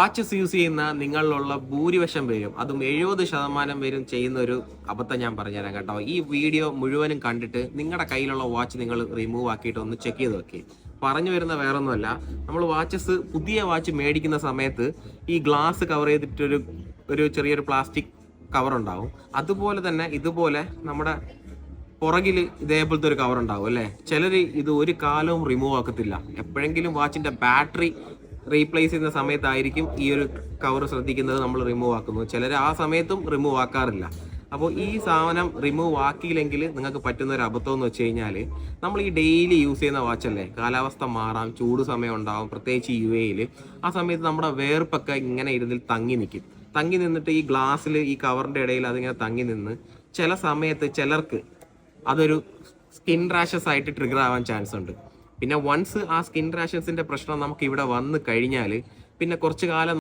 Watches use ചെയ്യുന്ന നിങ്ങളിലുള്ള ഭൂരിപക്ഷം പേരും അതും എഴുപത് ശതമാനം പേരും ചെയ്യുന്ന ഒരു അബദ്ധം ഞാൻ പറഞ്ഞുതരാം കേട്ടോ. ഈ വീഡിയോ മുഴുവനും കണ്ടിട്ട് നിങ്ങളുടെ കയ്യിലുള്ള വാച്ച് നിങ്ങൾ റിമൂവ് ആക്കിയിട്ട് ഒന്ന് ചെക്ക് ചെയ്ത് നോക്കി. പറഞ്ഞു വരുന്ന വേറൊന്നുമല്ല നമ്മൾ വാച്ചസ് പുതിയ വാച്ച് മേടിക്കുന്ന സമയത്ത് ഈ ഗ്ലാസ് കവർ ചെയ്തിട്ടൊരു ഒരു ചെറിയൊരു പ്ലാസ്റ്റിക് കവർ ഉണ്ടാവും. അതുപോലെ തന്നെ ഇതുപോലെ നമ്മുടെ പുറകിൽ ഇതേപോലത്തെ ഒരു കവർ ഉണ്ടാവും അല്ലേ? ചിലർ ഇത് ഒരു കാലവും റിമൂവ് ആക്കത്തില്ല. എപ്പോഴെങ്കിലും വാച്ചിന്റെ ബാറ്ററി റീപ്ലേസ് ചെയ്യുന്ന സമയത്തായിരിക്കും ഈ ഒരു കവർ ശ്രദ്ധിക്കുന്നത് നമ്മൾ റിമൂവ് ആക്കുന്നത് ചിലർ ആ സമയത്തും റിമൂവ് ആക്കാറില്ല. അപ്പോൾ ഈ സാധനം റിമൂവ് ആക്കിയില്ലെങ്കിൽ നിങ്ങൾക്ക് പറ്റുന്ന ഒരു അബദ്ധം എന്ന് വെച്ച് കഴിഞ്ഞാൽ നമ്മൾ ഈ ഡെയിലി യൂസ് ചെയ്യുന്ന വാച്ചല്ലേ കാലാവസ്ഥ മാറാം ചൂട് സമയം ഉണ്ടാവും പ്രത്യേകിച്ച് യു എയിൽ ആ സമയത്ത് നമ്മുടെ വേർപ്പൊക്കെ ഇങ്ങനെ ഇരുന്നിൽ തങ്ങി നിൽക്കും. തങ്ങി നിന്നിട്ട് ഈ ഗ്ലാസ്സിൽ ഈ കവറിന്റെ ഇടയിൽ അതിങ്ങനെ തങ്ങി നിന്ന് ചില സമയത്ത് ചിലർക്ക് അതൊരു സ്കിൻ റാഷസ് ആയിട്ട് ട്രിഗർ ആവാൻ ചാൻസ് ഉണ്ട്. പിന്നെ വൺസ് ആ സ്കിൻ റാഷൻസിന്റെ പ്രശ്നം നമുക്ക് ഇവിടെ വന്നു കഴിഞ്ഞാൽ പിന്നെ കുറച്ചു കാലം